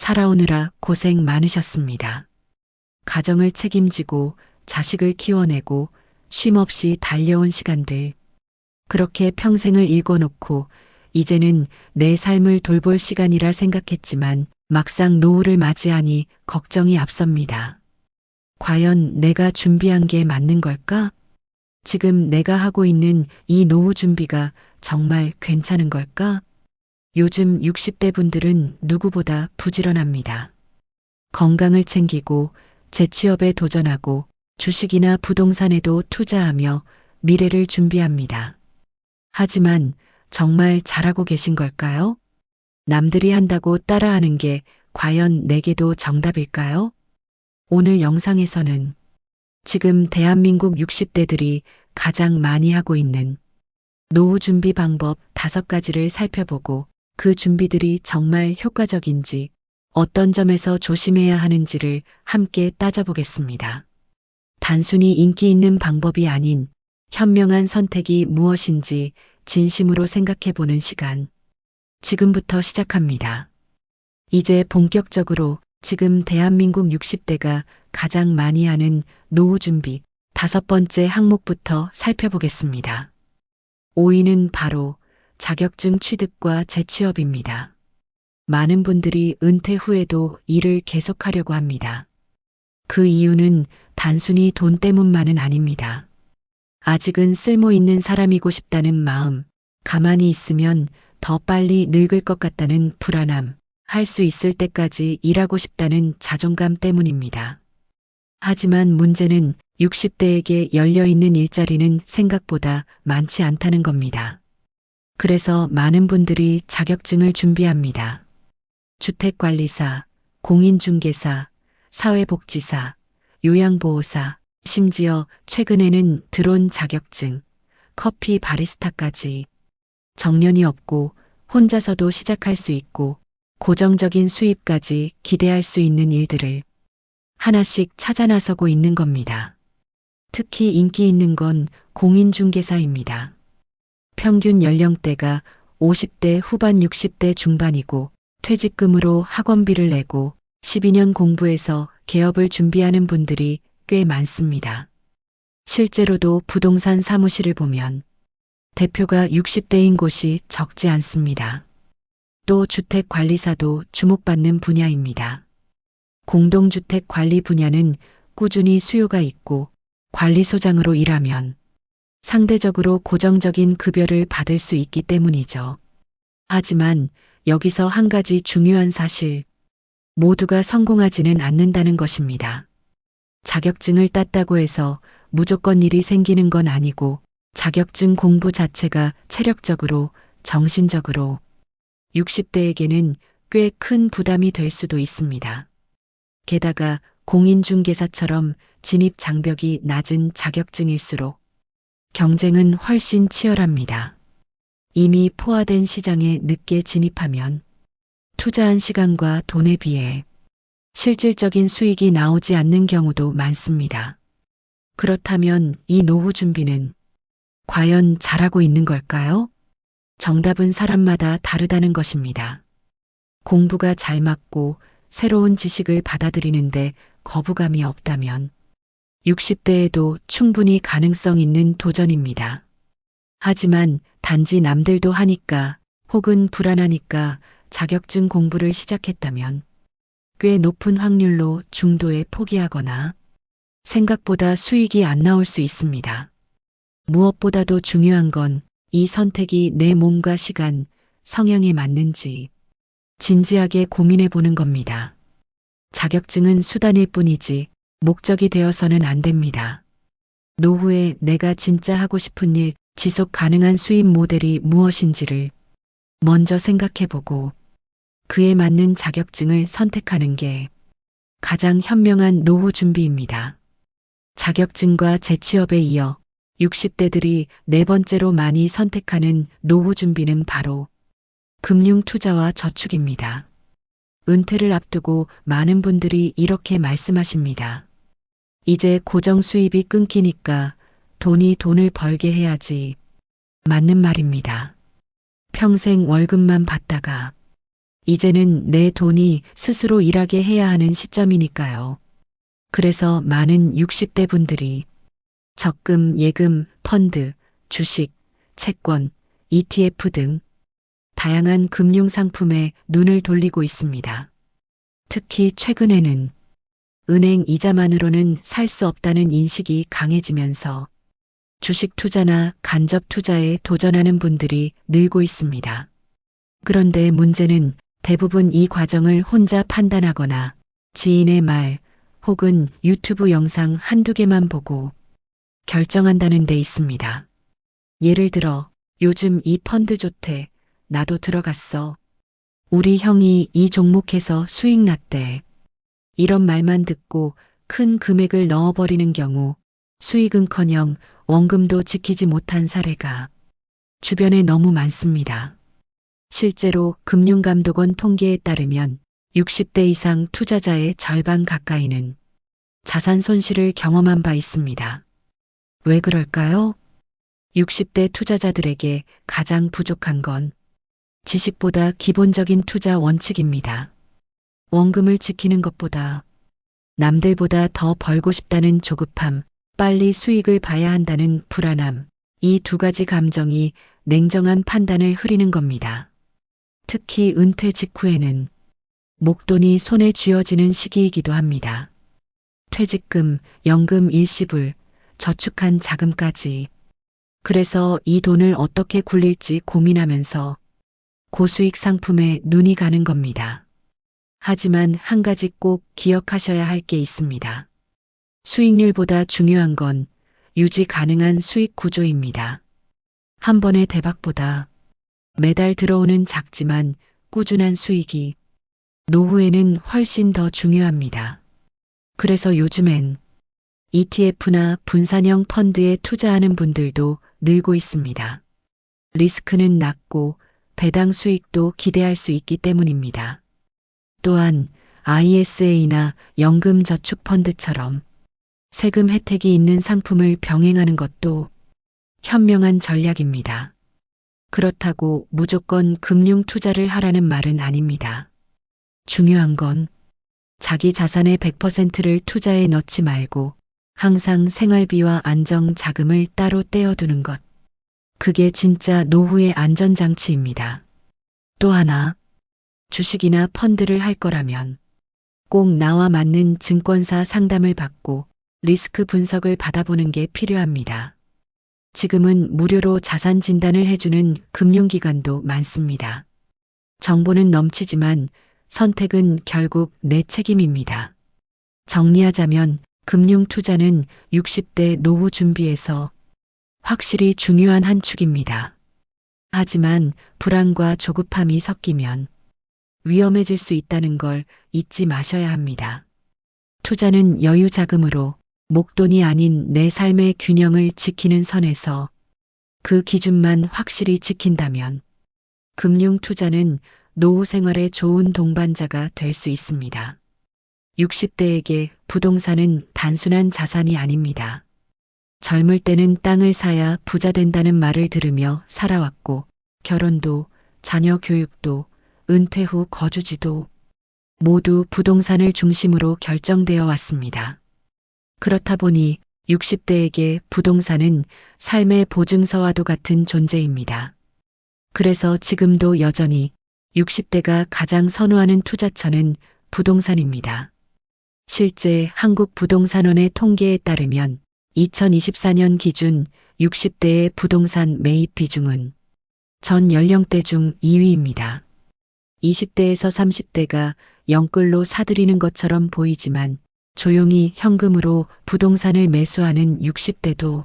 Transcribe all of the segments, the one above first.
살아오느라 고생 많으셨습니다. 가정을 책임지고 자식을 키워내고 쉼없이 달려온 시간들. 그렇게 평생을 읽어놓고 이제는 내 삶을 돌볼 시간이라 생각했지만 막상 노후를 맞이하니 걱정이 앞섭니다. 과연 내가 준비한 게 맞는 걸까? 지금 내가 하고 있는 이 노후 준비가 정말 괜찮은 걸까? 요즘 60대 분들은 누구보다 부지런합니다. 건강을 챙기고 재취업에 도전하고 주식이나 부동산에도 투자하며 미래를 준비합니다. 하지만 정말 잘하고 계신 걸까요? 남들이 한다고 따라하는 게 과연 내게도 정답일까요? 오늘 영상에서는 지금 대한민국 60대들이 가장 많이 하고 있는 노후 준비 방법 다섯 가지를 살펴보고 그 준비들이 정말 효과적인지 어떤 점에서 조심해야 하는지를 함께 따져보겠습니다. 단순히 인기 있는 방법이 아닌 현명한 선택이 무엇인지 진심으로 생각해 보는 시간. 지금부터 시작합니다. 이제 본격적으로 지금 대한민국 60대가 가장 많이 하는 노후 준비 다섯 번째 항목부터 살펴보겠습니다. 5위는 바로 자격증 취득과 재취업입니다. 많은 분들이 은퇴 후에도 일을 계속하려고 합니다. 그 이유는 단순히 돈 때문만은 아닙니다. 아직은 쓸모 있는 사람이고 싶다는 마음, 가만히 있으면 더 빨리 늙을 것 같다는 불안함, 할 수 있을 때까지 일하고 싶다는 자존감 때문입니다. 하지만 문제는 60대에게 열려있는 일자리는 생각보다 많지 않다는 겁니다. 그래서 많은 분들이 자격증을 준비합니다. 주택관리사, 공인중개사, 사회복지사, 요양보호사, 심지어 최근에는 드론 자격증, 커피 바리스타까지 정년이 없고 혼자서도 시작할 수 있고 고정적인 수입까지 기대할 수 있는 일들을 하나씩 찾아 나서고 있는 겁니다. 특히 인기 있는 건 공인중개사입니다. 평균 연령대가 50대 후반 60대 중반이고 퇴직금으로 학원비를 내고 12년 공부해서 개업을 준비하는 분들이 꽤 많습니다. 실제로도 부동산 사무실을 보면 대표가 60대인 곳이 적지 않습니다. 또 주택 관리사도 주목받는 분야입니다. 공동주택 관리 분야는 꾸준히 수요가 있고 관리소장으로 일하면 상대적으로 고정적인 급여를 받을 수 있기 때문이죠. 하지만 여기서 한 가지 중요한 사실, 모두가 성공하지는 않는다는 것입니다. 자격증을 땄다고 해서 무조건 일이 생기는 건 아니고 자격증 공부 자체가 체력적으로, 정신적으로 60대에게는 꽤 큰 부담이 될 수도 있습니다. 게다가 공인중개사처럼 진입 장벽이 낮은 자격증일수록 경쟁은 훨씬 치열합니다. 이미 포화된 시장에 늦게 진입하면 투자한 시간과 돈에 비해 실질적인 수익이 나오지 않는 경우도 많습니다. 그렇다면 이 노후 준비는 과연 잘하고 있는 걸까요? 정답은 사람마다 다르다는 것입니다. 공부가 잘 맞고 새로운 지식을 받아들이는데 거부감이 없다면 60대에도 충분히 가능성 있는 도전입니다. 하지만 단지 남들도 하니까 혹은 불안하니까 자격증 공부를 시작했다면 꽤 높은 확률로 중도에 포기하거나 생각보다 수익이 안 나올 수 있습니다. 무엇보다도 중요한 건 이 선택이 내 몸과 시간, 성향에 맞는지 진지하게 고민해 보는 겁니다. 자격증은 수단일 뿐이지 목적이 되어서는 안 됩니다. 노후에 내가 진짜 하고 싶은 일, 지속 가능한 수입 모델이 무엇인지를 먼저 생각해 보고 그에 맞는 자격증을 선택하는 게 가장 현명한 노후 준비입니다. 자격증과 재취업에 이어 60대들이 네 번째로 많이 선택하는 노후 준비는 바로 금융 투자와 저축입니다. 은퇴를 앞두고 많은 분들이 이렇게 말씀하십니다. 이제 고정 수입이 끊기니까 돈이 돈을 벌게 해야지. 맞는 말입니다. 평생 월급만 받다가 이제는 내 돈이 스스로 일하게 해야 하는 시점이니까요. 그래서 많은 60대 분들이 적금, 예금, 펀드, 주식, 채권, ETF 등 다양한 금융 상품에 눈을 돌리고 있습니다. 특히 최근에는 은행 이자만으로는 살 수 없다는 인식이 강해지면서 주식 투자나 간접 투자에 도전하는 분들이 늘고 있습니다. 그런데 문제는 대부분 이 과정을 혼자 판단하거나 지인의 말 혹은 유튜브 영상 한두 개만 보고 결정한다는 데 있습니다. 예를 들어 요즘 이 펀드 좋대. 나도 들어갔어. 우리 형이 이 종목에서 수익 났대. 이런 말만 듣고 큰 금액을 넣어버리는 경우 수익은커녕 원금도 지키지 못한 사례가 주변에 너무 많습니다. 실제로 금융감독원 통계에 따르면 60대 이상 투자자의 절반 가까이는 자산 손실을 경험한 바 있습니다. 왜 그럴까요? 60대 투자자들에게 가장 부족한 건 지식보다 기본적인 투자 원칙입니다. 원금을 지키는 것보다 남들보다 더 벌고 싶다는 조급함, 빨리 수익을 봐야 한다는 불안함, 이 두 가지 감정이 냉정한 판단을 흐리는 겁니다. 특히 은퇴 직후에는 목돈이 손에 쥐어지는 시기이기도 합니다. 퇴직금, 연금 일시불, 저축한 자금까지. 그래서 이 돈을 어떻게 굴릴지 고민하면서 고수익 상품에 눈이 가는 겁니다. 하지만 한 가지 꼭 기억하셔야 할 게 있습니다. 수익률보다 중요한 건 유지 가능한 수익 구조입니다. 한 번의 대박보다 매달 들어오는 작지만 꾸준한 수익이 노후에는 훨씬 더 중요합니다. 그래서 요즘엔 ETF나 분산형 펀드에 투자하는 분들도 늘고 있습니다. 리스크는 낮고 배당 수익도 기대할 수 있기 때문입니다. 또한 ISA나 연금저축펀드처럼 세금 혜택이 있는 상품을 병행하는 것도 현명한 전략입니다. 그렇다고 무조건 금융 투자를 하라는 말은 아닙니다. 중요한 건 자기 자산의 100%를 투자에 넣지 말고 항상 생활비와 안정 자금을 따로 떼어두는 것. 그게 진짜 노후의 안전장치입니다. 또 하나, 주식이나 펀드를 할 거라면 꼭 나와 맞는 증권사 상담을 받고 리스크 분석을 받아보는 게 필요합니다. 지금은 무료로 자산 진단을 해주는 금융기관도 많습니다. 정보는 넘치지만 선택은 결국 내 책임입니다. 정리하자면 금융 투자는 60대 노후 준비에서 확실히 중요한 한 축입니다. 하지만 불안과 조급함이 섞이면 위험해질 수 있다는 걸 잊지 마셔야 합니다. 투자는 여유 자금으로 목돈이 아닌 내 삶의 균형을 지키는 선에서 그 기준만 확실히 지킨다면 금융 투자는 노후 생활에 좋은 동반자가 될 수 있습니다. 60대에게 부동산은 단순한 자산이 아닙니다. 젊을 때는 땅을 사야 부자 된다는 말을 들으며 살아왔고 결혼도 자녀 교육도 은퇴 후 거주지도 모두 부동산을 중심으로 결정되어 왔습니다. 그렇다 보니 60대에게 부동산은 삶의 보증서와도 같은 존재입니다. 그래서 지금도 여전히 60대가 가장 선호하는 투자처는 부동산입니다. 실제 한국 부동산원의 통계에 따르면 2024년 기준 60대의 부동산 매입 비중은 전 연령대 중 2위입니다. 20대에서 30대가 영끌로 사들이는 것처럼 보이지만 조용히 현금으로 부동산을 매수하는 60대도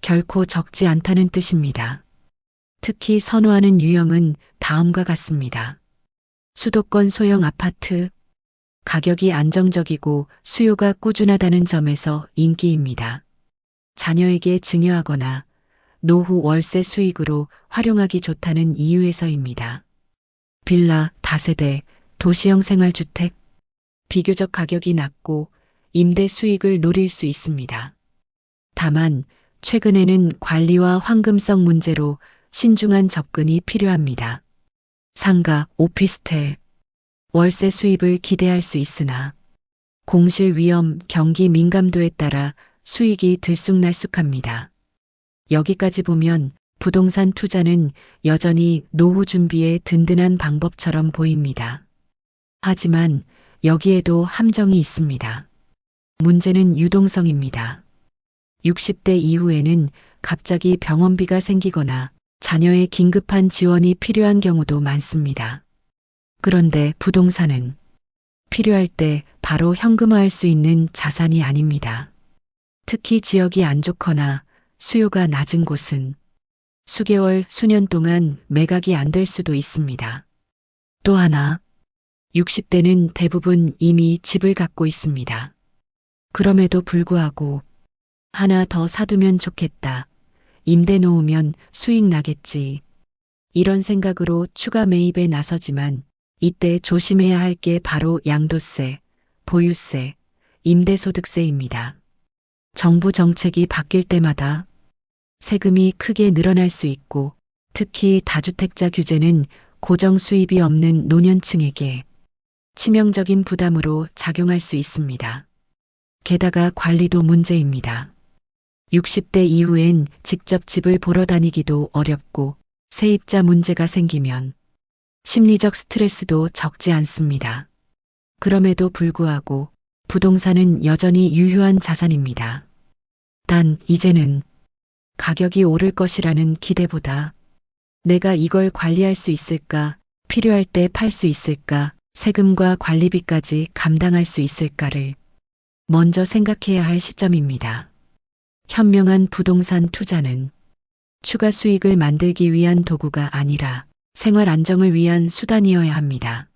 결코 적지 않다는 뜻입니다. 특히 선호하는 유형은 다음과 같습니다. 수도권 소형 아파트, 가격이 안정적이고 수요가 꾸준하다는 점에서 인기입니다. 자녀에게 증여하거나 노후 월세 수익으로 활용하기 좋다는 이유에서입니다. 빌라, 다세대, 도시형 생활주택, 비교적 가격이 낮고 임대 수익을 노릴 수 있습니다. 다만 최근에는 관리와 황금성 문제로 신중한 접근이 필요합니다. 상가, 오피스텔, 월세 수입을 기대할 수 있으나 공실 위험, 경기 민감도에 따라 수익이 들쑥날쑥합니다. 여기까지 보면 부동산 투자는 여전히 노후 준비의 든든한 방법처럼 보입니다. 하지만 여기에도 함정이 있습니다. 문제는 유동성입니다. 60대 이후에는 갑자기 병원비가 생기거나 자녀의 긴급한 지원이 필요한 경우도 많습니다. 그런데 부동산은 필요할 때 바로 현금화할 수 있는 자산이 아닙니다. 특히 지역이 안 좋거나 수요가 낮은 곳은 수개월, 수년 동안 매각이 안 될 수도 있습니다. 또 하나, 60대는 대부분 이미 집을 갖고 있습니다. 그럼에도 불구하고 하나 더 사두면 좋겠다. 임대 놓으면 수익 나겠지. 이런 생각으로 추가 매입에 나서지만 이때 조심해야 할 게 바로 양도세, 보유세, 임대소득세입니다. 정부 정책이 바뀔 때마다 세금이 크게 늘어날 수 있고 특히 다주택자 규제는 고정 수입이 없는 노년층에게 치명적인 부담으로 작용할 수 있습니다. 게다가 관리도 문제입니다. 60대 이후엔 직접 집을 보러 다니기도 어렵고 세입자 문제가 생기면 심리적 스트레스도 적지 않습니다. 그럼에도 불구하고 부동산은 여전히 유효한 자산입니다. 단 이제는 가격이 오를 것이라는 기대보다 내가 이걸 관리할 수 있을까, 필요할 때 팔 수 있을까, 세금과 관리비까지 감당할 수 있을까를 먼저 생각해야 할 시점입니다. 현명한 부동산 투자는 추가 수익을 만들기 위한 도구가 아니라 생활 안정을 위한 수단이어야 합니다.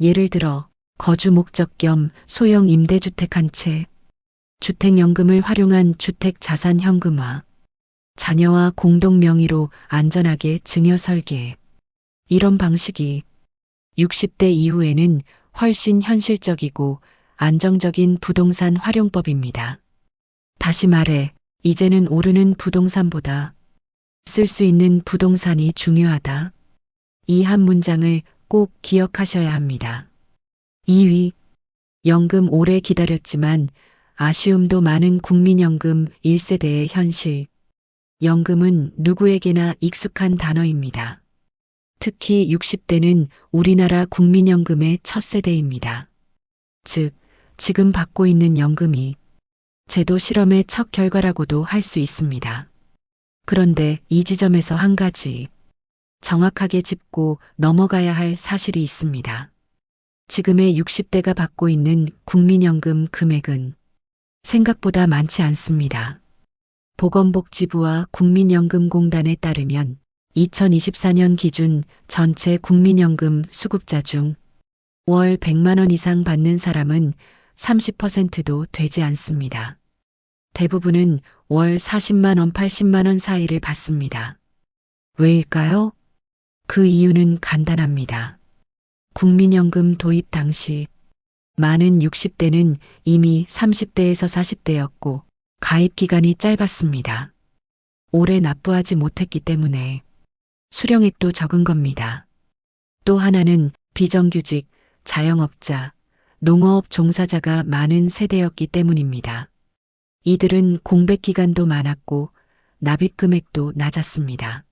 예를 들어 거주 목적 겸 소형 임대주택 한 채, 주택연금을 활용한 주택 자산 현금화, 자녀와 공동 명의로 안전하게 증여 설계. 이런 방식이 60대 이후에는 훨씬 현실적이고 안정적인 부동산 활용법입니다. 다시 말해, 이제는 오르는 부동산보다 쓸 수 있는 부동산이 중요하다. 이 한 문장을 꼭 기억하셔야 합니다. 2위. 연금 오래 기다렸지만 아쉬움도 많은 국민연금 1세대의 현실. 연금은 누구에게나 익숙한 단어입니다. 특히 60대는 우리나라 국민연금의 첫 세대입니다. 즉, 지금 받고 있는 연금이 제도 실험의 첫 결과라고도 할 수 있습니다. 그런데 이 지점에서 한 가지 정확하게 짚고 넘어가야 할 사실이 있습니다. 지금의 60대가 받고 있는 국민연금 금액은 생각보다 많지 않습니다. 보건복지부와 국민연금공단에 따르면 2024년 기준 전체 국민연금 수급자 중 월 100만 원 이상 받는 사람은 30%도 되지 않습니다. 대부분은 월 40만 원, 80만 원 사이를 받습니다. 왜일까요? 그 이유는 간단합니다. 국민연금 도입 당시 많은 60대는 이미 30대에서 40대였고 가입 기간이 짧았습니다. 오래 납부하지 못했기 때문에 수령액도 적은 겁니다. 또 하나는 비정규직, 자영업자, 농업 종사자가 많은 세대였기 때문입니다. 이들은 공백 기간도 많았고 납입 금액도 낮았습니다.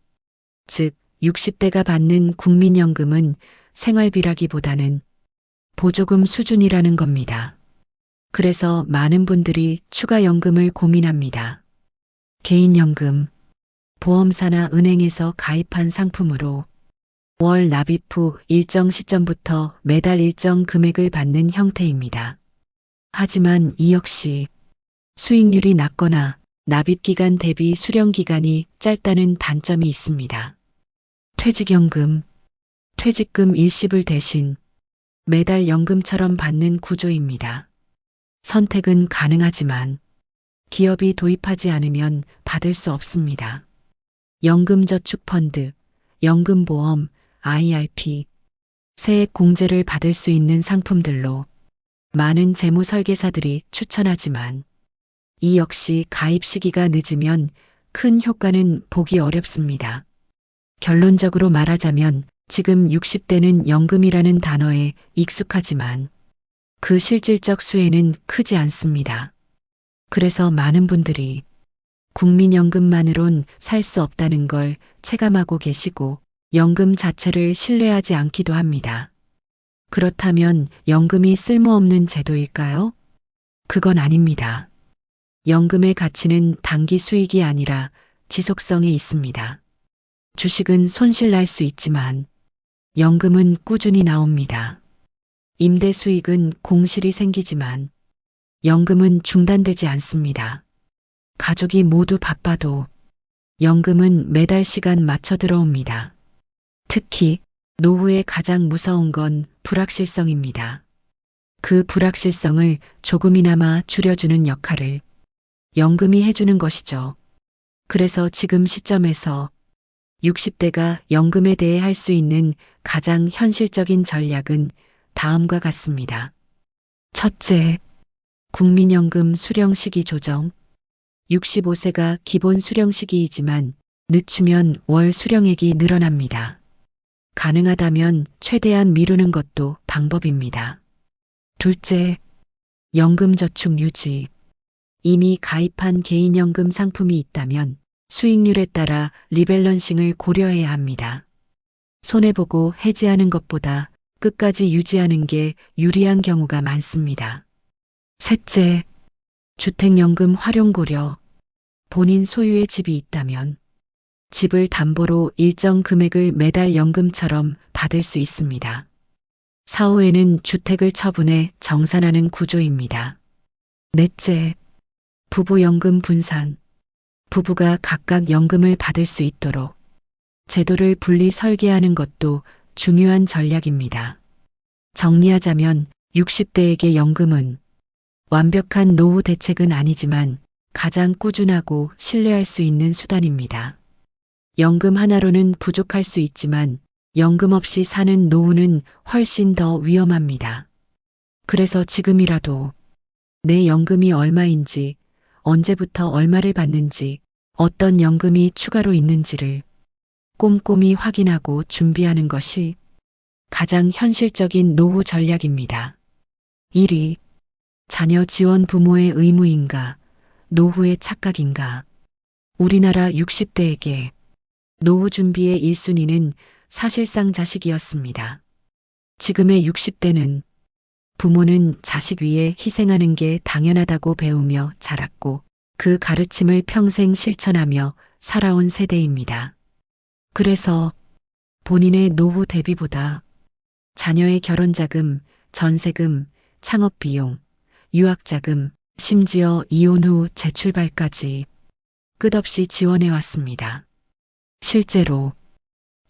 즉, 60대가 받는 국민연금은 생활비라기보다는 보조금 수준이라는 겁니다. 그래서 많은 분들이 추가 연금을 고민합니다. 개인연금, 보험사나 은행에서 가입한 상품으로 월 납입 후 일정 시점부터 매달 일정 금액을 받는 형태입니다. 하지만 이 역시 수익률이 낮거나 납입 기간 대비 수령 기간이 짧다는 단점이 있습니다. 퇴직연금, 퇴직금 일시불 대신 매달 연금처럼 받는 구조입니다. 선택은 가능하지만 기업이 도입하지 않으면 받을 수 없습니다. 연금저축펀드, 연금보험, IRP, 세액 공제를 받을 수 있는 상품들로 많은 재무 설계사들이 추천하지만 이 역시 가입 시기가 늦으면 큰 효과는 보기 어렵습니다. 결론적으로 말하자면 지금 60대는 연금이라는 단어에 익숙하지만 그 실질적 수혜는 크지 않습니다. 그래서 많은 분들이 국민연금만으론 살 수 없다는 걸 체감하고 계시고 연금 자체를 신뢰하지 않기도 합니다. 그렇다면 연금이 쓸모없는 제도일까요? 그건 아닙니다. 연금의 가치는 단기 수익이 아니라 지속성에 있습니다. 주식은 손실 날 수 있지만 연금은 꾸준히 나옵니다. 임대 수익은 공실이 생기지만 연금은 중단되지 않습니다. 가족이 모두 바빠도 연금은 매달 시간 맞춰 들어옵니다. 특히 노후에 가장 무서운 건 불확실성입니다. 그 불확실성을 조금이나마 줄여주는 역할을 연금이 해주는 것이죠. 그래서 지금 시점에서 60대가 연금에 대해 할 수 있는 가장 현실적인 전략은 다음과 같습니다. 첫째, 국민연금 수령 시기 조정. 65세가 기본 수령 시기이지만 늦추면 월 수령액이 늘어납니다. 가능하다면 최대한 미루는 것도 방법입니다. 둘째, 연금저축 유지. 이미 가입한 개인연금 상품이 있다면 수익률에 따라 리밸런싱을 고려해야 합니다. 손해보고 해지하는 것보다 끝까지 유지하는 게 유리한 경우가 많습니다. 셋째, 주택연금 활용 고려. 본인 소유의 집이 있다면 집을 담보로 일정 금액을 매달 연금처럼 받을 수 있습니다. 사후에는 주택을 처분해 정산하는 구조입니다. 넷째, 부부연금 분산. 부부가 각각 연금을 받을 수 있도록 제도를 분리 설계하는 것도 중요한 전략입니다. 정리하자면 60대에게 연금은 완벽한 노후 대책은 아니지만 가장 꾸준하고 신뢰할 수 있는 수단입니다. 연금 하나로는 부족할 수 있지만 연금 없이 사는 노후는 훨씬 더 위험합니다. 그래서 지금이라도 내 연금이 얼마인지, 언제부터 얼마를 받는지, 어떤 연금이 추가로 있는지를 꼼꼼히 확인하고 준비하는 것이 가장 현실적인 노후 전략입니다. 1위. 자녀 지원 부모의 의무인가, 노후의 착각인가. 우리나라 60대에게 노후 준비의 1순위는 사실상 자식이었습니다. 지금의 60대는 부모는 자식 위해 희생하는 게 당연하다고 배우며 자랐고 그 가르침을 평생 실천하며 살아온 세대입니다. 그래서 본인의 노후 대비보다 자녀의 결혼 자금, 전세금, 창업 비용, 유학 자금, 심지어 이혼 후 재출발까지 끝없이 지원해 왔습니다. 실제로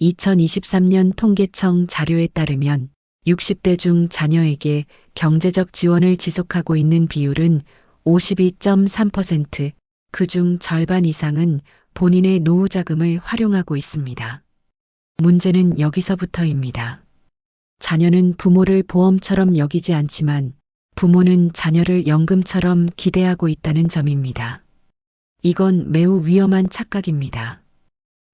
2023년 통계청 자료에 따르면 60대 중 자녀에게 경제적 지원을 지속하고 있는 비율은 52.3%, 그 중 절반 이상은 본인의 노후 자금을 활용하고 있습니다. 문제는 여기서부터입니다. 자녀는 부모를 보험처럼 여기지 않지만 부모는 자녀를 연금처럼 기대하고 있다는 점입니다. 이건 매우 위험한 착각입니다.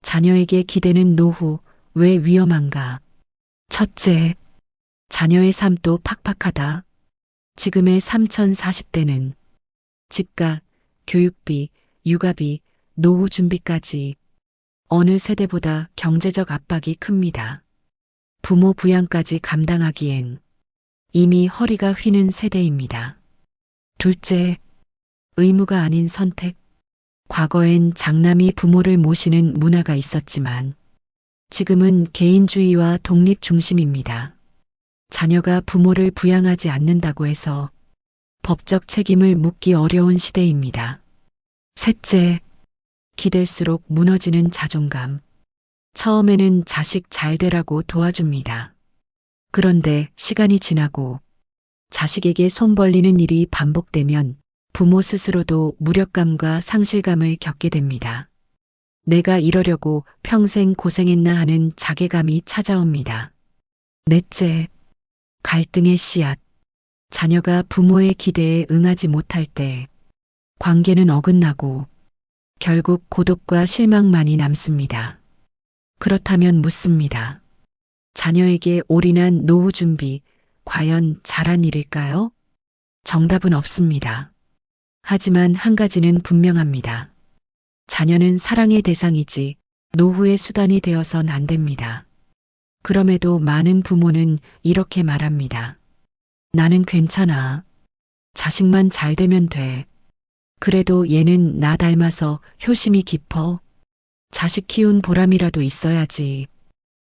자녀에게 기대는 노후, 왜 위험한가? 첫째, 자녀의 삶도 팍팍하다. 지금의 3040대는 집값, 교육비, 육아비, 노후 준비까지 어느 세대보다 경제적 압박이 큽니다. 부모 부양까지 감당하기엔 이미 허리가 휘는 세대입니다. 둘째, 의무가 아닌 선택. 과거엔 장남이 부모를 모시는 문화가 있었지만 지금은 개인주의와 독립 중심입니다. 자녀가 부모를 부양하지 않는다고 해서 법적 책임을 묻기 어려운 시대입니다. 셋째, 기댈수록 무너지는 자존감. 처음에는 자식 잘 되라고 도와줍니다. 그런데 시간이 지나고 자식에게 손 벌리는 일이 반복되면 부모 스스로도 무력감과 상실감을 겪게 됩니다. 내가 이러려고 평생 고생했나 하는 자괴감이 찾아옵니다. 넷째, 갈등의 씨앗. 자녀가 부모의 기대에 응하지 못할 때 관계는 어긋나고 결국 고독과 실망만이 남습니다. 그렇다면 묻습니다. 자녀에게 올인한 노후 준비, 과연 잘한 일일까요? 정답은 없습니다. 하지만 한 가지는 분명합니다. 자녀는 사랑의 대상이지 노후의 수단이 되어선 안 됩니다. 그럼에도 많은 부모는 이렇게 말합니다. 나는 괜찮아. 자식만 잘 되면 돼. 그래도 얘는 나 닮아서 효심이 깊어. 자식 키운 보람이라도 있어야지.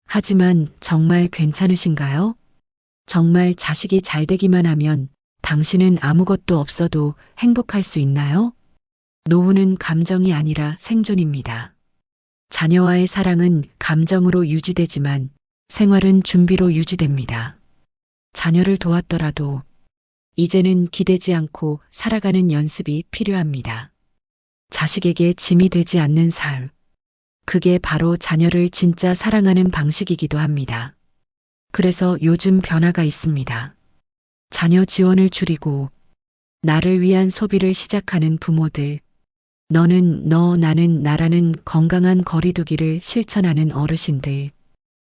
하지만 정말 괜찮으신가요? 정말 자식이 잘 되기만 하면 당신은 아무것도 없어도 행복할 수 있나요? 노후는 감정이 아니라 생존입니다. 자녀와의 사랑은 감정으로 유지되지만 생활은 준비로 유지됩니다. 자녀를 도왔더라도 이제는 기대지 않고 살아가는 연습이 필요합니다. 자식에게 짐이 되지 않는 삶. 그게 바로 자녀를 진짜 사랑하는 방식이기도 합니다. 그래서 요즘 변화가 있습니다. 자녀 지원을 줄이고 나를 위한 소비를 시작하는 부모들. 너는 너 나는 나라는 건강한 거리두기를 실천하는 어르신들.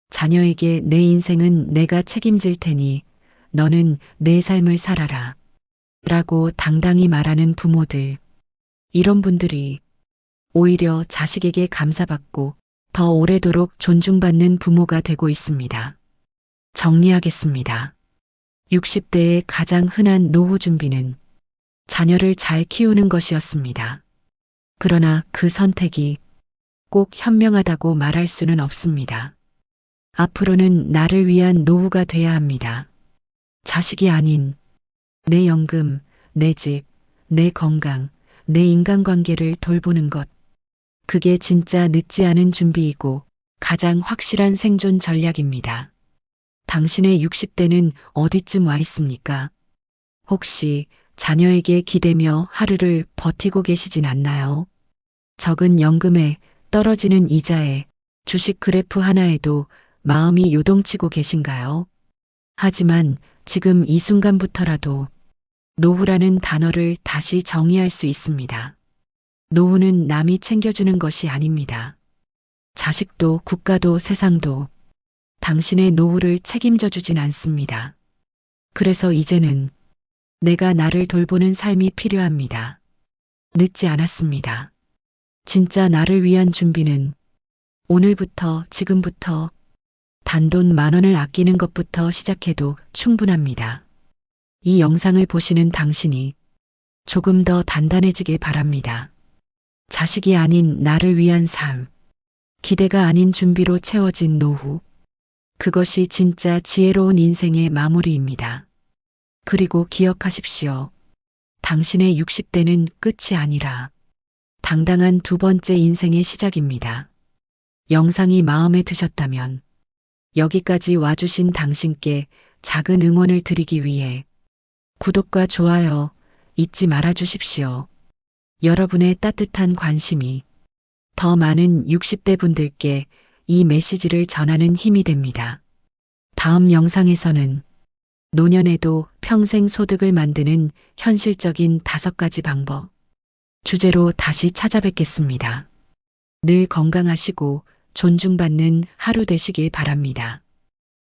자녀에게 내 인생은 내가 책임질 테니 너는 내 삶을 살아라. 라고 당당히 말하는 부모들. 이런 분들이 오히려 자식에게 감사받고 더 오래도록 존중받는 부모가 되고 있습니다. 정리하겠습니다. 60대의 가장 흔한 노후 준비는 자녀를 잘 키우는 것이었습니다. 그러나 그 선택이 꼭 현명하다고 말할 수는 없습니다. 앞으로는 나를 위한 노후가 돼야 합니다. 자식이 아닌 내 연금, 내 집, 내 건강, 내 인간관계를 돌보는 것. 그게 진짜 늦지 않은 준비이고 가장 확실한 생존 전략입니다. 당신의 60대는 어디쯤 와 있습니까? 혹시 자녀에게 기대며 하루를 버티고 계시진 않나요? 적은 연금에 떨어지는 이자에 주식 그래프 하나에도 마음이 요동치고 계신가요? 하지만 지금 이 순간부터라도 노후라는 단어를 다시 정의할 수 있습니다. 노후는 남이 챙겨주는 것이 아닙니다. 자식도 국가도 세상도 당신의 노후를 책임져 주진 않습니다. 그래서 이제는 내가 나를 돌보는 삶이 필요합니다. 늦지 않았습니다. 진짜 나를 위한 준비는 오늘부터 지금부터 단돈 만 원을 아끼는 것부터 시작해도 충분합니다. 이 영상을 보시는 당신이 조금 더 단단해지길 바랍니다. 자식이 아닌 나를 위한 삶, 기대가 아닌 준비로 채워진 노후, 그것이 진짜 지혜로운 인생의 마무리입니다. 그리고 기억하십시오. 당신의 60대는 끝이 아니라 당당한 두 번째 인생의 시작입니다. 영상이 마음에 드셨다면 여기까지 와주신 당신께 작은 응원을 드리기 위해 구독과 좋아요 잊지 말아 주십시오. 여러분의 따뜻한 관심이 더 많은 60대 분들께 이 메시지를 전하는 힘이 됩니다. 다음 영상에서는 노년에도 평생 소득을 만드는 현실적인 다섯 가지 방법 주제로 다시 찾아뵙겠습니다. 늘 건강하시고 존중받는 하루 되시길 바랍니다.